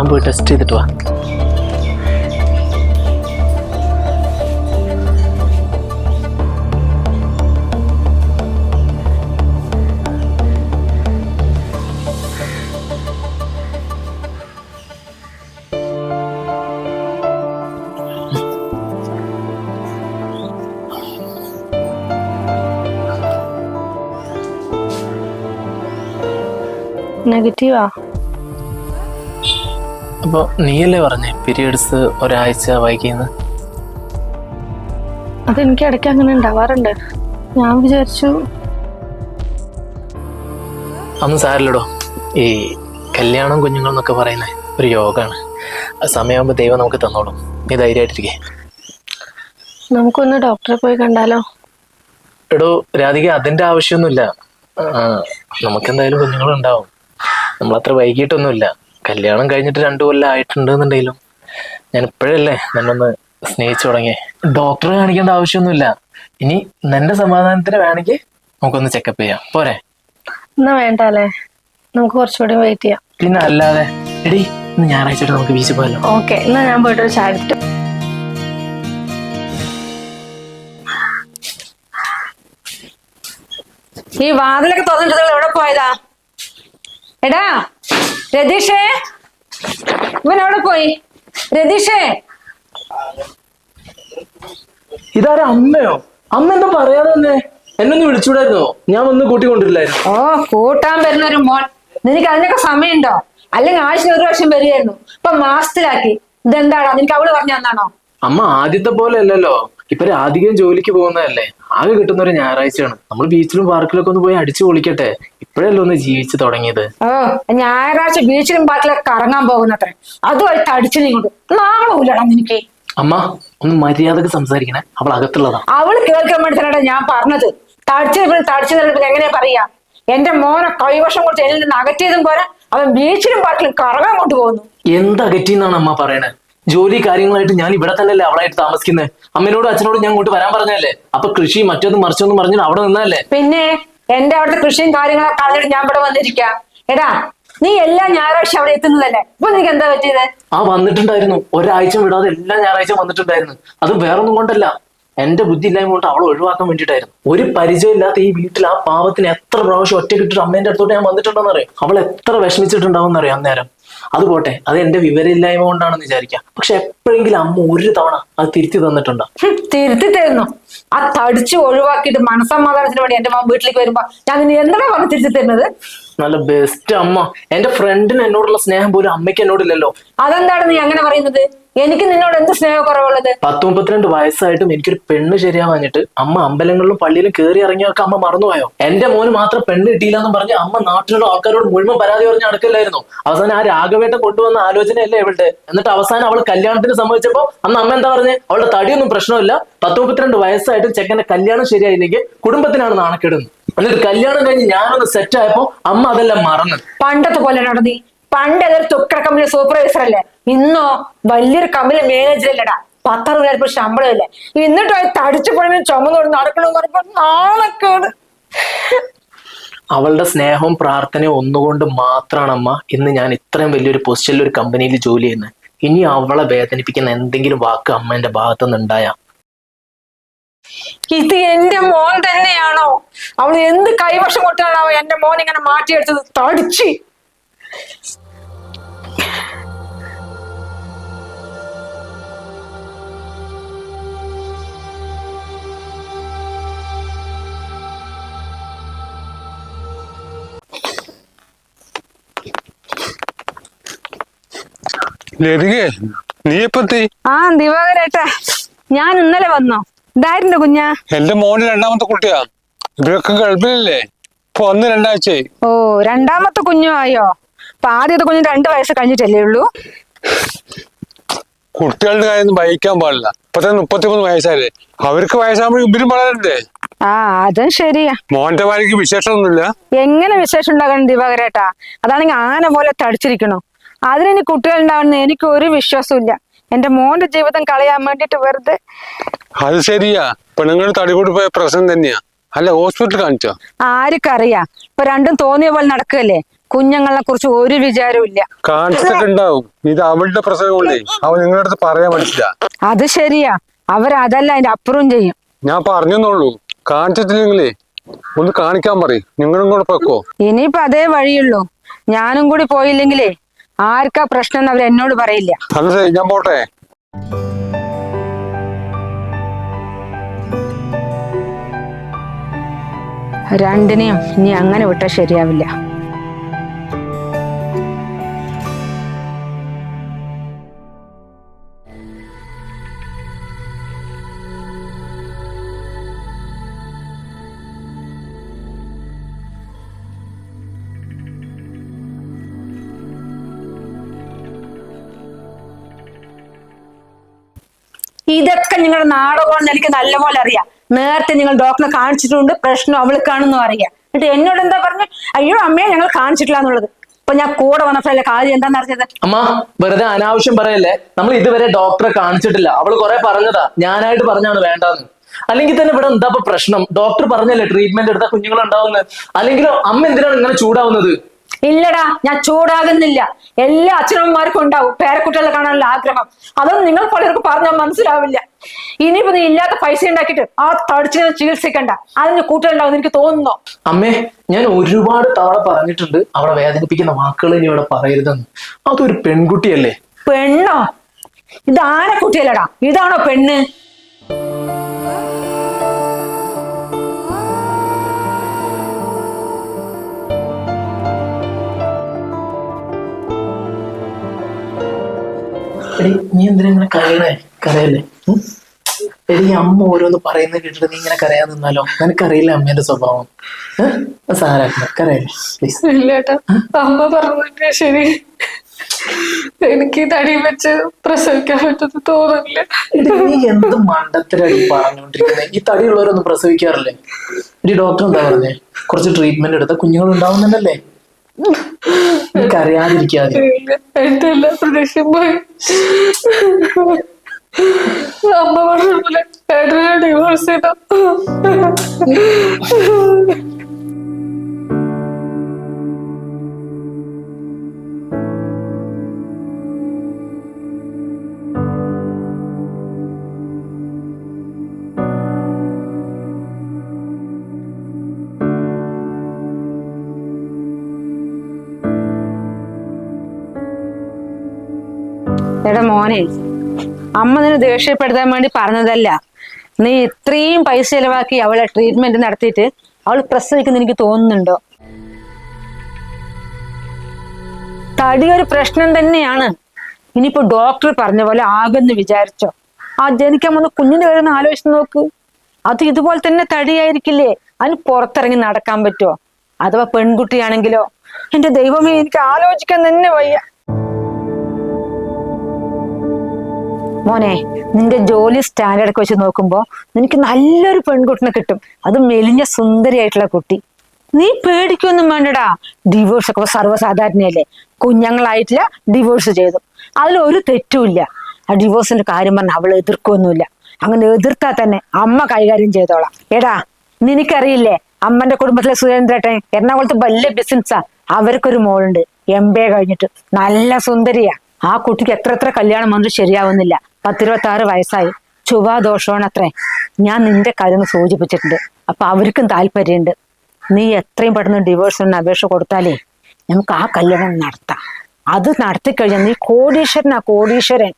താൻ പോയി ടെസ്റ്റ് ചെയ്തിട്ട് വാ. നെഗറ്റീവാ അപ്പോൾ നീയല്ലേ പറഞ്ഞേ പീരിയഡ്സ് ഒരാഴ്ച വൈകിയെന്ന് അതെനിക്ക് ഇടയ്ക്ക് അങ്ങനെ ഉണ്ടാവാറുണ്ട്. ഞാൻ വിചാരിച്ചു അന്ന് സാരില്ലടോ. ഈ കല്യാണം കുഞ്ഞുങ്ങൾ എന്നൊക്കെ പറയുന്ന ഒരു യോഗമാണ് സമയമാകുമ്പോൾ ദൈവം നമുക്ക് തന്നോളും. നീ ധൈര്യമായിട്ടിരിക്കേ. നമുക്കൊന്ന് ഡോക്ടറെ പോയി കണ്ടാലോ? എടോ രാധിക അതിന്റെ ആവശ്യമൊന്നുമില്ല. ആ, നമുക്കെന്തായാലും കുഞ്ഞുങ്ങളുണ്ടാവും. നമ്മളത്ര വൈകിട്ടൊന്നുമില്ല. കല്യാണം കഴിഞ്ഞിട്ട് രണ്ടു കൊല്ലം ആയിട്ടുണ്ടെന്നുണ്ടെങ്കിലും ഞാൻ ഇപ്പോഴല്ലേ നന്നൊന്ന് സ്നേഹിച്ചു തുടങ്ങിയ. ഡോക്ടറെ കാണിക്കേണ്ട ആവശ്യമൊന്നുമില്ല. ഇനി നിന്റെ സമാധാനത്തിന് വേണമെങ്കിൽ നമുക്കൊന്ന് ചെക്കപ്പ് ചെയ്യാം. പോരെ? എന്നാ വേണ്ട അല്ലേ നമുക്ക് കുറച്ചുകൂടി വെയിറ്റ് ചെയ്യാം. പിന്നെ അല്ലാതെ. എടി ഇന്ന് ഞായറാഴ്ച നമുക്ക് ബീച്ച് പോയല്ലോ ഓക്കെ എന്നാ ഞാൻ പോയിട്ട് ഒരു ചായ എടുത്തിട്ട് ഈ വാതിലൊക്കെ തുറന്നിട്ട് എവിടെ പോയതാ? എടാ രതീഷേ? ഇവൻ അവിടെ പോയി. രതീഷേ? ഇതാരാ അമ്മയോ? അമ്മ എന്താ പറയാതെ തന്നെ എന്നൊന്ന് വിളിച്ചുകൂടായിരുന്നോ ഞാൻ വന്ന് കൂട്ടിക്കൊണ്ടിരില്ലായിരുന്നു. ഓ കൂട്ടാൻ വരുന്ന ഒരു മോൻ. നിനക്ക് അതിനൊക്കെ സമയമുണ്ടോ? അല്ലെങ്കിൽ ആഴ്ച ഒരു വർഷം വരികയായിരുന്നു ഇപ്പൊ മാസത്തിലാക്കി. ഇതെന്താണോ നിനക്ക് അവൾ പറഞ്ഞു തന്നാണോ? അമ്മ ആദ്യത്തെ പോലെ അല്ലല്ലോ. ഇപ്പൊ രാധികം ജോലിക്ക് പോകുന്നതല്ലേ. ആകെ കിട്ടുന്ന ഒരു ഞായറാഴ്ചയാണ്. നമ്മൾ ബീച്ചിലും പാർക്കിലൊക്കെ ഒന്ന് പോയി അടിച്ചു പൊളിക്കട്ടെ. ഇപ്പോഴല്ലേ ഒന്ന് ജീവിച്ചു തുടങ്ങിയത്? ഓ ഞായറാഴ്ച ബീച്ചിലും പാട്ടിലൊക്കെ കറങ്ങാൻ പോകുന്നത്രേ. അതുമായി തടിച്ചു നീങ്ങോട്ട് നാളെ നിനക്ക്. അമ്മ ഒന്ന് മര്യാദയ്ക്ക് സംസാരിക്കണേ. അവൾ അകത്തുള്ളതാ. അവൾ കേൾക്കാൻ വേണ്ടി ഞാൻ പറഞ്ഞത്. തടിച്ചു തടിച്ചു നിന്നിട്ട് എങ്ങനെയാ പറയാ? എന്റെ മോനെ കൈവശം കൊടുത്ത് എന്നിൽ നിന്ന് അകറ്റിയതും പോരാ അവൻ ബീച്ചിലും പാട്ടിലും കറങ്ങാൻ കൊണ്ടുപോകുന്നു. എന്ത് അകറ്റിന്നാണ് അമ്മ പറയണേ? ജോലി കാര്യങ്ങളായിട്ട് ഞാൻ ഇവിടെ തന്നെയല്ലേ അവളായിട്ട് താമസിക്കുന്നത് അമ്മയോടും അച്ഛനോടും ഞാൻ ഇങ്ങോട്ട് വരാൻ പറഞ്ഞല്ലേ അപ്പൊ കൃഷി മറ്റൊന്നും മറിച്ചൊന്നും പറഞ്ഞു അവിടെ നിന്നല്ലേ പിന്നെ എന്റെ അവിടെ കൃഷിയും കാര്യങ്ങളൊക്കെ കളഞ്ഞിട്ട് ഞാൻ ഇവിടെ വന്നിരിക്കാം. എടാ നീ എല്ലാ ഞായറാഴ്ച അവിടെ എത്തുന്നതല്ലേ? ഇപ്പൊ നിനക്ക് എന്താ പറ്റിയത്? ആ വന്നിട്ടുണ്ടായിരുന്നു. ഒരാഴ്ച വിടാതെ എല്ലാ ഞായറാഴ്ച വന്നിട്ടുണ്ടായിരുന്നു. അത് വേറൊന്നും കൊണ്ടല്ല. എന്റെ ബുദ്ധി ഇല്ലായ്മ കൊണ്ട് അവളെ ഒഴിവാക്കാൻ വേണ്ടിയിട്ടായിരുന്നു. ഒരു പരിചയമില്ലാത്ത ഈ വീട്ടിൽ ആ പാവത്തിന് എത്ര പ്രാവശ്യം ഒറ്റ കിട്ടിട്ട് അമ്മേന്റെ അടുത്തോട്ട് ഞാൻ വന്നിട്ടുണ്ടെന്ന് അറിയാം? അവൾ എത്ര വിഷമിച്ചിട്ടുണ്ടാവും അന്നേരം? അത് പോട്ടെ അത് എന്റെ വിവരമില്ലായ്മ കൊണ്ടാണെന്ന് വിചാരിക്കാം. പക്ഷെ എപ്പോഴെങ്കിലും അമ്മ ഒരു തവണ അത് തിരുത്തി തന്നിട്ടുണ്ടോ? തിരുത്തി തരുന്നു. ആ തടിച്ച് ഒഴിവാക്കിയിട്ട് മനസമാധാനത്തിന് വേണ്ടി എന്റെ മാം വീട്ടിലേക്ക് വരുമ്പോ ഞാൻ എന്താ പറഞ്ഞ് തിരുത്തി തരുന്നത്? നല്ല ബെസ്റ്റ് അമ്മ. എന്റെ ഫ്രണ്ടിന് എന്നോടുള്ള സ്നേഹം പോലും അമ്മയ്ക്ക് എന്നോടില്ലല്ലോ. അതെന്താണ് നീ അങ്ങനെ പറയുന്നത്? എനിക്ക് നിന്നോട് എന്ത് സ്നേഹക്കുറവുള്ളത്? പത്ത് മുപ്പത്തിരണ്ട് വയസ്സായിട്ടും എനിക്കൊരു പെണ്ണ് ശരിയാവാഞ്ഞിട്ട് അമ്മ അമ്പലങ്ങളിലും പള്ളിയിലും കയറി ഇറങ്ങിയൊക്കെ അമ്മ മറന്നുപോയോ? എന്റെ മോന് മാത്രം പെണ്ണ് കിട്ടിയില്ല എന്ന് പറഞ്ഞ് അമ്മ നാട്ടിലുള്ള ആൾക്കാരോട് മുഴുവൻ പരാതി പറഞ്ഞ് നടക്കില്ലായിരുന്നു. അവസാനം ആ രാഘവേട്ട കൊണ്ടുവന്ന ആലോചനയല്ലേ ഇവളുടെ? എന്നിട്ട് അവസാനം അവൾ കല്യാണത്തിന് സംഭവിച്ചപ്പോ അന്ന് അമ്മ എന്താ പറഞ്ഞേ? അവളുടെ തടിയൊന്നും പ്രശ്നമില്ല. പത്ത് മുപ്പത്തിരണ്ട് വയസ്സായിട്ടും ചെക്കന്റെ കല്യാണം ശരിയായില്ലെങ്കിൽ കുടുംബത്തിനാണ് നാണക്കേടുന്നത് എന്നിട്ട് കല്യാണം കഴിഞ്ഞ് ഞാനൊന്ന് സെറ്റ് ആയപ്പോ അമ്മ അതെല്ലാം മറന്നു. പണ്ടത്തെ പോലെ നടന്നി പണ്ട് ഏതൊരു തുക്കട കമ്പനി സൂപ്പർവൈസർ അല്ലേ? ഇന്നോ വലിയൊരു കമ്പനി മാനേജർ അല്ലടാ. പത്തറുപതിനായിരം രൂപ ശമ്പളമില്ലേ എന്നിട്ടോ തടിച്ചു പോയി ചുമന്നോട് നടക്കണമെന്ന് പറയുമ്പോ നാണക്കേട്. അവളുടെ സ്നേഹവും പ്രാർത്ഥനയും ഒന്നുകൊണ്ട് മാത്രമാണ് അമ്മ ഇന്ന് ഞാൻ ഇത്രയും വലിയൊരു പൊസിഷനിൽ ഒരു കമ്പനിയിൽ ജോലി ചെയ്യുന്നത്. ഇനി അവളെ വേദനിപ്പിക്കുന്ന എന്തെങ്കിലും വാക്ക് അമ്മേന്റെ ഭാഗത്തുനിന്ന് ഉണ്ടായാ ഇത് എന്റെ മോൻ തന്നെയാണോ? അവൾ എന്ത് കൈവശം കൊട്ടാണോ എന്റെ മോൻ ഇങ്ങനെ മാറ്റിയെടുത്തത്? തടിച്ച്. ലതികേ നീ എപ്പത്തി? ആ ദിവാകരേട്ടാ. ഞാൻ ഇന്നലെ വന്നോ? ഇതായിരുന്നു കുഞ്ഞാ. എന്റെ മോന് രണ്ടാമത്തെ കുട്ടിയാ. ഇവരൊക്കെ ഗൾഫിലല്ലേ? ഇപ്പൊ ഒന്ന് രണ്ടാഴ്ചയായി. ഓ രണ്ടാമത്തെ കുഞ്ഞു ആയോ അപ്പൊ ആദ്യത്തെ കുഞ്ഞു രണ്ടു വയസ്സ് കഴിഞ്ഞിട്ടല്ലേ ഉള്ളൂ? കുട്ടികളുടെ കാര്യം ഭയക്കാൻ പാടില്ല. ഇപ്പൊ തന്നെ മുപ്പത്തിമൂന്ന് വയസ്സായില്ലേ? അവർക്ക് വയസ്സാകുമ്പോഴും ഇവരും വളരണ്ടേ? ആ അതും ശരിയാ. മോന്റെ ഭാര്യക്ക് വിശേഷമൊന്നുമില്ല? എങ്ങനെ വിശേഷം ഉണ്ടാകണം ദിവാകരേട്ടാ? അതാണെങ്കിൽ ആന പോലെ തടിച്ചിരിക്കണോ. അതിനി കുട്ടികൾ ഉണ്ടാവുന്ന എനിക്ക് ഒരു വിശ്വാസമില്ല എന്റെ മോന്റെ ജീവിതം കളയാൻ വേണ്ടിട്ട് വെറുതെ അത് ശരിയാ. പെണ്ണുങ്ങൾ തടികൂടി പോയ പ്രശ്നം തന്നെയാ. അല്ല ഹോസ്പിറ്റലിൽ കാണിച്ചോ? ആർക്കറിയാ. ഇപ്പൊ രണ്ടും തോന്നിയ പോലെ നടക്കല്ലേ കുഞ്ഞുങ്ങളെ കുറിച്ച് ഒരു വിചാരവും ഇല്ല. കാണിച്ചിട്ടൊക്കെ ഉണ്ടാവും. ഇത് അവളുടെ പ്രസവം അവൻ നിങ്ങളുടെ അടുത്ത് പറയാൻ മനസ്സില്ല അത് ശരിയാ. അവരതല്ല അതിന്റെ അപ്പുറം ചെയ്യും. ഞാൻ പറഞ്ഞെന്നുള്ളൂ കാണിച്ചിട്ടില്ലെങ്കിലേ ഒന്ന് കാണിക്കാൻ പറയും. നിങ്ങളും കൂടെ പൊക്കോ ഇനിയിപ്പോ അതേ വഴിയുള്ളൂ. ഞാനും കൂടി പോയില്ലെങ്കിലേ ആർക്കാ പ്രശ്നം എന്ന് അവർ എന്നോട് പറയില്ല. ഞാൻ പോട്ടെ. രണ്ടിനെയും ഇനി അങ്ങനെ വിട്ടാൽ ശരിയാവില്ല. ഇതൊക്കെ നിങ്ങളുടെ നാടകമാണെന്ന് എനിക്ക് നല്ലപോലെ അറിയാം. നേരത്തെ നിങ്ങൾ ഡോക്ടറെ കാണിച്ചിട്ടുണ്ട് പ്രശ്നം അവൾക്കാണെന്നും അറിയാം. എന്നിട്ട് എന്നോട് എന്താ പറഞ്ഞു? അയ്യോ അമ്മയെ ഞങ്ങൾ കാണിച്ചിട്ടില്ല എന്നുള്ളത്. അപ്പൊ ഞാൻ കൂടെ വന്നപ്പോഴല്ലേ കാര്യം എന്താന്ന് അറിഞ്ഞത്? അമ്മ വെറുതെ അനാവശ്യം പറയല്ലേ? നമ്മൾ ഇതുവരെ ഡോക്ടറെ കാണിച്ചിട്ടില്ല. അവൾ കുറെ പറഞ്ഞതാ. ഞാനായിട്ട് പറഞ്ഞാണ് വേണ്ടെന്ന്. അല്ലെങ്കിൽ തന്നെ ഇവിടെ എന്താ പ്രശ്നം? ഡോക്ടർ പറഞ്ഞല്ലേ ട്രീറ്റ്മെന്റ് എടുത്താൽ കുഞ്ഞുങ്ങൾ ഉണ്ടാവുന്നത് അല്ലെങ്കിലോ അമ്മ എന്തിനാണ് ഇങ്ങനെ ചൂടാവുന്നത്? ഇല്ലടാ ഞാൻ ചൂടാകുന്നില്ല. എല്ലാ അച്ഛനമ്മമാർക്കും ഉണ്ടാവും പേരക്കുട്ടികളെ കാണാനുള്ള ആഗ്രഹം. അതൊന്നും നിങ്ങൾ പലർക്കും പറഞ്ഞാൽ മനസ്സിലാവില്ല. ഇനിയിപ്പോ നീ ഇല്ലാത്ത പൈസ ഉണ്ടാക്കിയിട്ട് ആ തടിച്ചിനെ ചികിത്സിക്കണ്ട. അതിന് കൂട്ടുകളുണ്ടാവും എനിക്ക് തോന്നുന്നു. അമ്മേ ഞാൻ ഒരുപാട് തവണ പറഞ്ഞിട്ടുണ്ട് അവളെ വേദനിപ്പിക്കുന്ന വാക്കുകൾ ഇനി ഇവിടെ പറയരുതെന്ന്. അതൊരു പെൺകുട്ടിയല്ലേ? പെണ്ണോ? ഇത് ആരെ കുട്ടിയല്ലടാ? ഇതാണോ പെണ്ണ്? എടി നീ എന്തിനാ ഇങ്ങനെ കരയണേ? കരയല്ലേ? എടി അമ്മ ഓരോന്ന് പറയുന്നത് കേട്ടിട്ട് നീ ഇങ്ങനെ കരയാൻ നിന്നാലോ? നിനക്കറിയില്ല അമ്മേന്റെ സ്വഭാവം? ഏഹ് കരയല്ലേ? പ്ലീസ് ഇല്ലേട്ടാ അമ്മ പറഞ്ഞിട്ട് ശരി. എനിക്ക് തടി വെച്ച് പ്രസവിക്കാൻ പറ്റുന്ന തോന്നില്ല എടി, നീ എന്ത് മണ്ടത്തരായി പറഞ്ഞുകൊണ്ടിരിക്കുന്നത് ഈ തടിയുള്ളവരൊന്നും പ്രസവിക്കാറില്ലേ? ഒരു ഡോക്ടർ എന്താ പറഞ്ഞേ? കുറച്ച് ട്രീറ്റ്മെന്റ് എടുത്ത കുഞ്ഞുങ്ങൾ ഉണ്ടാവുന്നുണ്ടല്ലേ ഇല്ല, എന്റെ എല്ലാ പോയി. അമ്മ പറഞ്ഞ പോലെ ഡിവോഴ്സ് ചെയ്തു എടാ മോനെ അമ്മ നിന്നെ ദേഷ്യപ്പെടുത്താൻ വേണ്ടി പറഞ്ഞതല്ല. നീ ഇത്രയും പൈസ ചെലവാക്കി അവളെ ട്രീറ്റ്മെന്റ് നടത്തിയിട്ട് അവൾ പ്രസവിക്കുന്ന എനിക്ക് തോന്നുന്നുണ്ടോ? തടി ഒരു പ്രശ്നം തന്നെയാണ്. ഇനിയിപ്പോ ഡോക്ടർ പറഞ്ഞ പോലെ ആകുമെന്ന് വിചാരിച്ചോ. ആ ജനിക്കാൻ വന്ന കുഞ്ഞിന്റെ കാര്യം ആലോചിച്ച് നോക്ക്. അത് ഇതുപോലെ തന്നെ തടിയായിരിക്കില്ലേ? അതിന് പുറത്തിറങ്ങി നടക്കാൻ പറ്റുമോ അഥവാ പെൺകുട്ടിയാണെങ്കിലോ? എന്റെ ദൈവമേ എനിക്ക് ആലോചിക്കാൻ തന്നെ വയ്യ. മോനെ നിന്റെ ജോലി സ്റ്റാൻഡേർഡ് ഒക്കെ വെച്ച് നോക്കുമ്പോ നിനക്ക് നല്ലൊരു പെൺകുട്ടിനെ കിട്ടും. അത് മെലിഞ്ഞ സുന്ദരിയായിട്ടുള്ള കുട്ടി. നീ പേടിക്കൊന്നും വേണ്ടടാ. ഡിവോഴ്സ് ഒക്കെ സർവസാധാരണയല്ലേ? കുഞ്ഞുങ്ങളായിട്ടില്ല ഡിവോഴ്സ് ചെയ്തു. അതിൽ ഒരു തെറ്റുമില്ല ആ ഡിവോഴ്സിന്റെ കാര്യം പറഞ്ഞ അവൾ എതിർക്കൊന്നുമില്ല. അങ്ങനെ എതിർത്താൽ തന്നെ അമ്മ കൈകാര്യം ചെയ്തോളാം. എടാ നിനക്കറിയില്ലേ? അമ്മന്റെ കുടുംബത്തിലെ സുരേന്ദ്രേട്ടൻ എറണാകുളത്ത് വലിയ ബിസിനസ്സാ അവർക്കൊരു മോളുണ്ട്. എം ബി എ കഴിഞ്ഞിട്ട്. നല്ല സുന്ദരിയാ. ആ കുട്ടിക്ക് എത്ര എത്ര കല്യാണം വന്നിട്ട് ശരിയാവുന്നില്ല. പത്തിരുപത്തി ആറ് വയസ്സായി. ചുവാ അത്രേ ഞാൻ നിന്റെ കാര്യം സൂചിപ്പിച്ചിട്ടുണ്ട്. അപ്പൊ അവർക്കും താല്പര്യമുണ്ട്. നീ എത്രയും പെട്ടെന്ന് ഡിവോഴ്സിന് അപേക്ഷ കൊടുത്താലേ നമുക്ക് ആ കല്യാണം നടത്താം. അത് നടത്തി കഴിഞ്ഞാൽ നീ കോടീശ്വരനാ കോടീശ്വരൻ.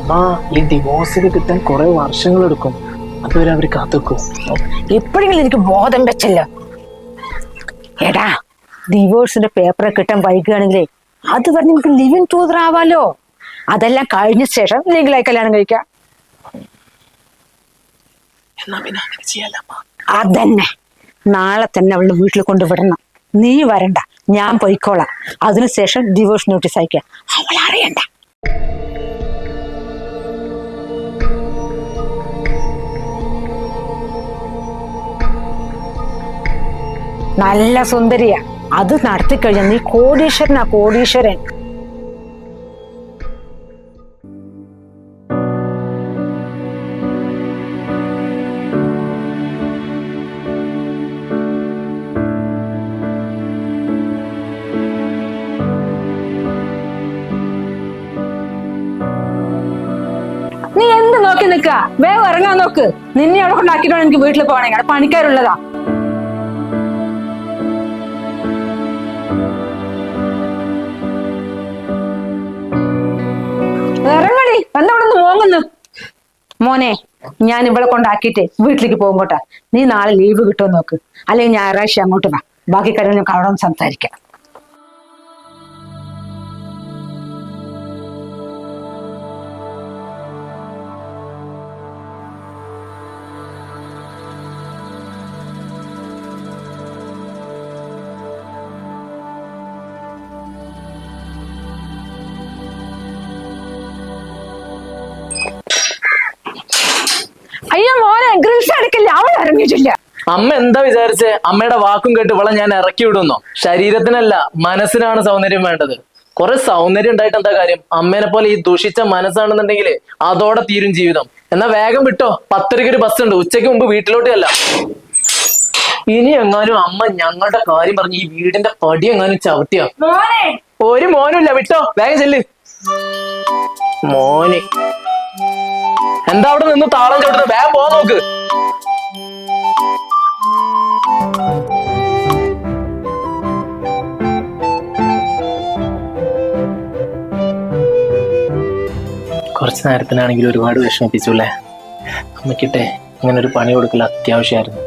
അമ്മ ഈ ഡിവോഴ്സ് കിട്ടാൻ കുറെ വർഷങ്ങൾ എടുക്കും അതുവരെ അവർ കാത്തുക്കോ. എപ്പോഴെങ്കിലും എനിക്ക് ബോധം വെച്ചില്ല. എടാ ഡിവോഴ്സിന്റെ പേപ്പർ കിട്ടാൻ വൈകുകയാണെങ്കിലേ അത് പറഞ്ഞ് നമുക്ക് ലിവിങ് ടൂതർ ആവാലോ. അതെല്ലാം കഴിഞ്ഞ ശേഷം ലീഗലായി കല്യാണം കഴിക്കാം. അതന്നെ. നാളെ തന്നെ അവളുടെ വീട്ടിൽ കൊണ്ടുവിടണം. നീ വരണ്ട. ഞാൻ പോയിക്കോളാം. അതിനുശേഷം ഡിവോഴ്സ് നോട്ടീസ് അയക്കാം. അവൾ അറിയണ്ട. നല്ല സുന്ദരിയാ. അത് നടത്തി കഴിഞ്ഞാൽ നീ കോടീശ്വരനാ കോടീശ്വരൻ. നീ എന്ത് നോക്കി നിൽക്കുക വേഗം ഇറങ്ങാൻ നോക്ക്. നിന്നെ അവിടെ കൊണ്ടാക്കിയിട്ടാണ് എനിക്ക് വീട്ടിൽ പോകണേ. പണിക്കാരുള്ളതാ. മോങ്ങുന്നു മോനെ ഞാൻ ഇവിടെ കൊണ്ടാക്കിയിട്ട് വീട്ടിലേക്ക് പോകും നീ നാളെ ലീവ് കിട്ടുമോ നോക്ക്. അല്ലെങ്കിൽ ഞായറാഴ്ച അങ്ങോട്ട് വാ. ബാക്കി കാര്യം നമുക്ക് അവിടെ സംസാരിക്കാം. അവൾ അമ്മ എന്താ വിചാരിച്ചേ? അമ്മയുടെ വാക്കും കേട്ട് ഇവളെ ഞാൻ ഇറക്കി വിടുന്നോ? ശരീരത്തിനല്ല മനസ്സിനാണ് സൗന്ദര്യം വേണ്ടത്. കുറെ സൗന്ദര്യം ഉണ്ടായിട്ട് എന്താ കാര്യം? അമ്മേനെ പോലെ ഈ ദുഷിച്ച മനസ്സാണെന്നുണ്ടെങ്കിൽ അതോടെ തീരും ജീവിതം. എന്നാ വേഗം വിട്ടോ. പത്തരയ്ക്ക് ഒരു ബസ് ഉണ്ട്. ഉച്ചയ്ക്ക് മുമ്പ് വീട്ടിലോട്ട് അല്ല ഇനി എങ്ങാനും അമ്മ ഞങ്ങളുടെ കാര്യം പറഞ്ഞ് ഈ വീടിന്റെ പടി എങ്ങാനും ചവിട്ടിയോ? ഒരു മോനും ഇല്ല വിട്ടോ. വേഗം ചെല്ല്. മോനെ. എന്താ അവിടെ നിന്ന് താളം ചവിട്ടുന്നത്? വേഗം പോ നോക്ക്. കുറച്ച് നേരത്തിനാണെങ്കിലും ഒരുപാട് വിഷമിപ്പിച്ചു അല്ലേ? അമ്മയ്ക്കിട്ടെ ഇങ്ങനൊരു ഒരു പണി കൊടുക്കൽ അത്യാവശ്യമായിരുന്നു.